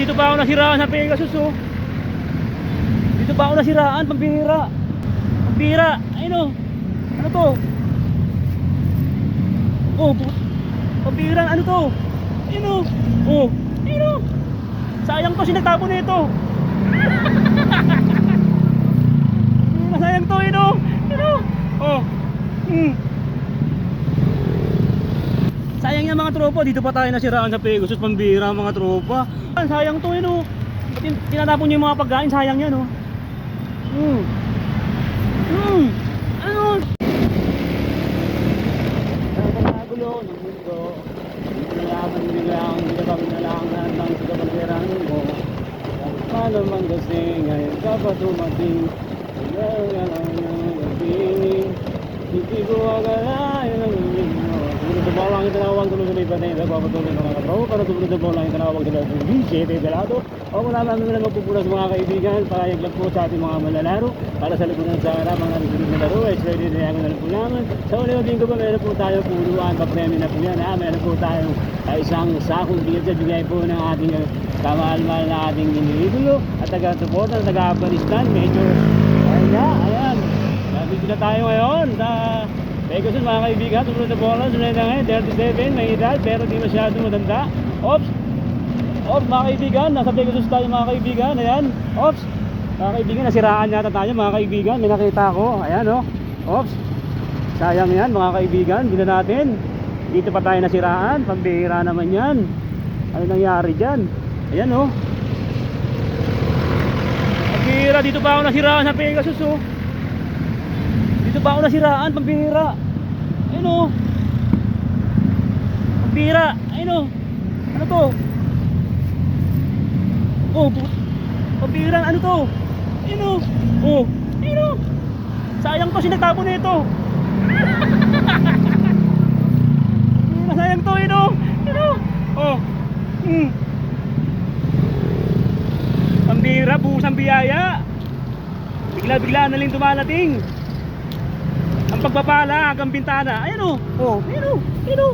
Dito ba ako nasiraan sa Pegasus oh? Dito ba ako nasiraan? Pambira. Pambira. Ayun oh. Ano to? Oh, pambira. Ano to? Ayun oh. Oh, ayun oh. Sayang to sinagtapo nito. Sayang to, oh. Ayun oh. Oh. Yan mga tropa, dito pa tayo nasiraan sa Pegasus, pambira mga tropa. Sayang to yun oh. Tinatapon niyo yung mga pagkain, sayang yan oh. Hmm. Hmm. Ano? Nagkakagulo ng mundo. Nilaban biglang, nilabang na lang lahat ng sigabagirang mo. Paano man kasi ngayon ka pa dumating? Ngayon ka lang yung nagbinging. Hindi ko akalain ang hiling mo. Tulad na bawang patay. Nagpapatuloy ng mga katrabaho. Para tulad na bawang itinawag tulad sa may siyete galado. O kung naman na magpupunas mga kaibigan. Pahayag lang po sa ating mga malalaro. Para sa lipunan sa harap mga nagsulog na laro. Eh, ready na yan na lang po naman. Sa din ko pa meron po tayo puluan. Papremyo na po yan. Ha? Meron po tayo ay isang sakong bigay sa bigay po ng ating uh, kamahal-mahal na ating individuo at taga-support ng taga-Afghanistan. Ayun na, ayan. Nandito na tayo ngayon sa Pegasus mga kaibigan. Tumunod na bola. Sunod na ngayon, 37, may edad pero di masyado matanda. Ops! Ops mga kaibigan, nasa Pegasus tayo mga kaibigan. Ayan, ops! Mga kaibigan, nasiraan yata tayo mga kaibigan. May nakita ko. Ayan oh. Ops! Sayang yan mga kaibigan. Na natin. Dito pa tayo nasiraan. Pambihira naman yan. Ano nangyari dyan? Ayan oh. Pambihira. Dito pa ako nasiraan sa Pegasus oh. Dito ba ako nasiraan? Pambira. Ayun o. Pambira. Ayun o. Ano to? Oh, pambira. Ano to? Ayun o. Oh, ayun o. Sayang to, sinagtapo nito. Sayang to, ayun o. Ayun o. Oh. Hmm. Pambira, buhos ang biyaya. Bigla-bigla na lang dumalating. Ang pagpapala hanggang bintana. Ayan o. Oh, ayan o. Ayan o.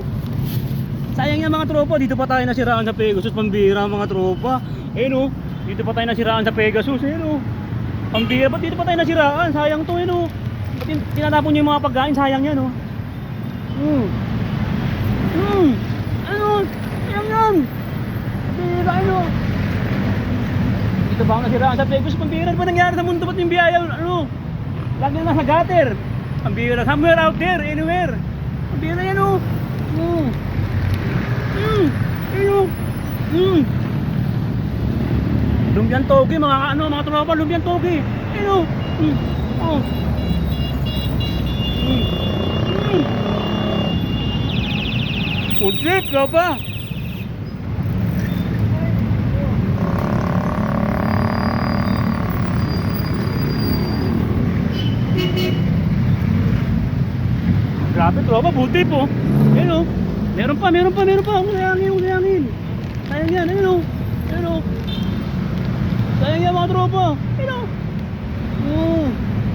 Sayang yan mga tropa. Dito pa tayo nasiraan sa Pegasus. Pambira mga tropa. Ayan o. Dito pa tayo nasiraan sa Pegasus. Ayan o. Pambira. Ba't dito pa tayo nasiraan? Sayang to. Ayan o. Ba't tin- tinatapon niyo yung mga pagkain? Sayang yan o. Hmm. Hmm. Ano? Sayang yan. Pambira. Ano? Dito ba ako nasiraan sa Pegasus? Pambira. Ano ba nangyari sa mundo? Ba't yung biyaya? Ano? Lagi na nasa gutter. Ang bira. Somewhere out there. Anywhere. Ang bira yan oh. Mm. Mm. Ayun. Mm. Lumpian togi mga ano mga tropa lumpian togi. Ayun. Mm. Oh. Mm. Mm. Food trip, tropa. Grabe tropa, buti po. Ayun oh. Meron pa, meron pa, meron pa. Ulayangin, ulayangin. Sayang yan, ayun oh. Ayun oh. Sayang yan mga tropa. Ayun oh. Mm.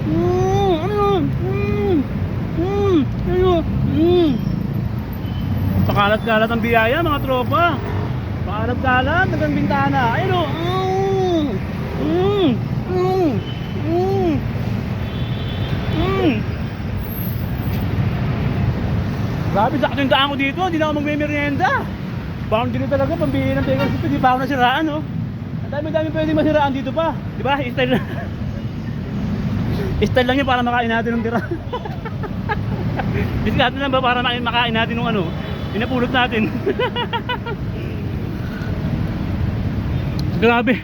Mm. Ano yun? Mm. Mm. Ayun oh. Mm. Pakalat-kalat ang biyaya mga tropa. Pakalat-kalat, nagang bintana. Ayun. Mm. Mm. Mm. Mm. Mm. Grabe, sakto yung daan ko dito, hindi na ako magme-merienda. Boundary talaga, pambihin ng Pegasus dito, di pa ako nasiraan, no? Ang dami-dami pwede masiraan dito pa. Di ba? Style lang. Style lang yun para makain natin ng tira. Diskarte lang ba para makain natin ng ano? Pinapulot natin. Grabe.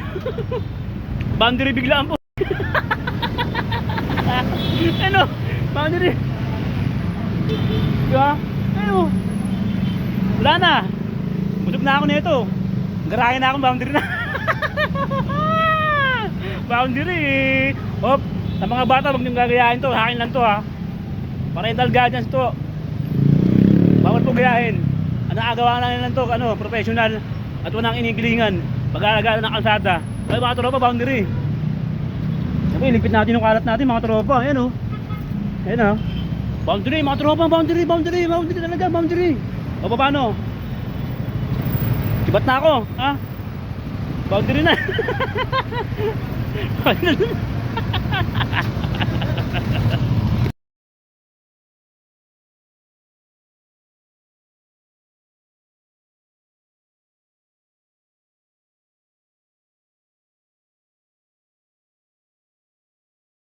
Boundary biglaan po. ano? Boundary. Diba? Ano? Wala na. Busog na ako nito. Garayan na akong boundary na. boundary. Hop. Sa mga bata, huwag niyong gagayahin to. Hakin lang to ha. Parental guidance to. Bawal po gayahin. Ang nakagawa na lang to, ano, professional. At walang inigilingan. Pag-aalagaan ng kalsada. Ay mga tropa, boundary. Sabi, ligpit natin yung kalat natin mga tropa. Ayan o. Ayan o. Boundary, mga tropa, boundary, boundary, boundary talaga, boundary. O paano? Kibat na ako, ha? Boundary na. Boundary na.